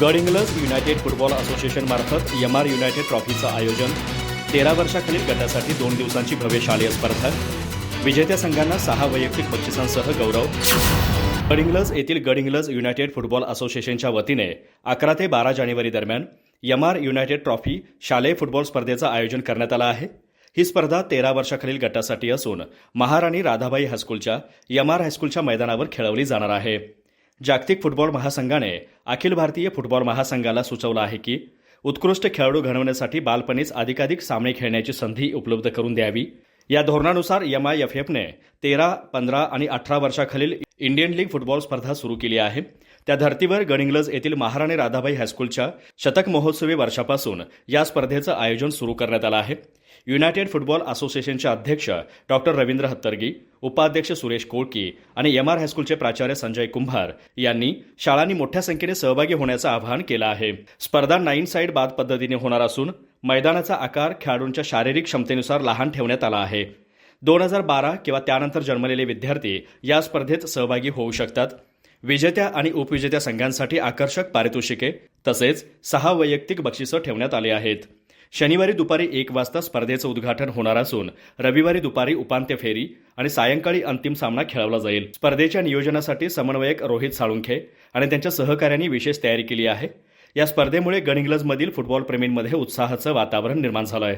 Gadhinglaj united football असोसिएशनमार्फत M M R united ट्रॉफीचं आयोजन. तेरा वर्षाखालील गटासाठी दोन दिवसांची भव्य शालेय स्पर्धा. विजेत्या संघांना सहा वैयक्तिक बक्षिसांसह गौरव. गडहिंग्लज येथील गडहिंग्लज युनायटेड फुटबॉल असोसिएशनच्या वतीने अकरा ते बारा जानेवारी दरम्यान एम आर युनायटेड ट्रॉफी शालेय फुटबॉल स्पर्धेचं आयोजन करण्यात आलं आहे. ही स्पर्धा तेरा वर्षाखालील गटासाठी असून महाराणी राधाबाई हायस्कूलच्या यम आर हायस्कूलच्या मैदानावर खेळवली जाणार आहे. जागतिक फुटबॉल महासंघाने अखिल भारतीय फुटबॉल महासंघाला सुचवलं आहे की उत्कृष्ट खेळाडू घडवण्यासाठी बालपणीच अधिकाधिक सामने खेळण्याची संधी उपलब्ध करून द्यावी. या धोरणानुसार एम आय एफ एफने तेरा पंधरा आणि अठरा वर्षाखालील इंडियन लीग फुटबॉल स्पर्धा सुरू केली आहे. त्या धर्तीवर गडिंग्लज येथील महाराणी राधाबाई हायस्कूलच्या शतक महोत्सवी वर्षापासून या स्पर्धेचं आयोजन सुरू करण्यात आलं आहे. युनायटेड फुटबॉल असोसिएशनचे अध्यक्ष डॉक्टर रवींद्र हत्तरगी उपाध्यक्ष सुरेश कोळकी आणि एम आर हायस्कूलचे प्राचार्य संजय कुंभार यांनी शाळांनी मोठ्या संख्येने सहभागी होण्याचं आवाहन केलं आहे. स्पर्धा नाईन साईड बाद पद्धतीने होणार असून मैदानाचा आकार खेळाडूंच्या शारीरिक क्षमतेनुसार लहान ठेवण्यात आला आहे. दोन हजार बारा किंवा त्यानंतर जन्मलेले विद्यार्थी या स्पर्धेत सहभागी होऊ शकतात. विजेत्या आणि उपविजेत्या संघांसाठी आकर्षक पारितोषिके तसेच सहा वैयक्तिक बक्षिसं ठेवण्यात आले आहेत. शनिवारी दुपारी एक वाजता स्पर्धेचं उद्घाटन होणार असून रविवारी दुपारी उपांत्य फेरी आणि सायंकाळी अंतिम सामना खेळवला जाईल. स्पर्धेच्या नियोजनासाठी समन्वयक रोहित साळुंखे आणि त्यांच्या सहकाऱ्यांनी विशेष तयारी केली आहे. या स्पर्धेमुळे गणिंग्लजमधील फुटबॉल प्रेमींमध्ये उत्साहाचं वातावरण निर्माण झालं आहे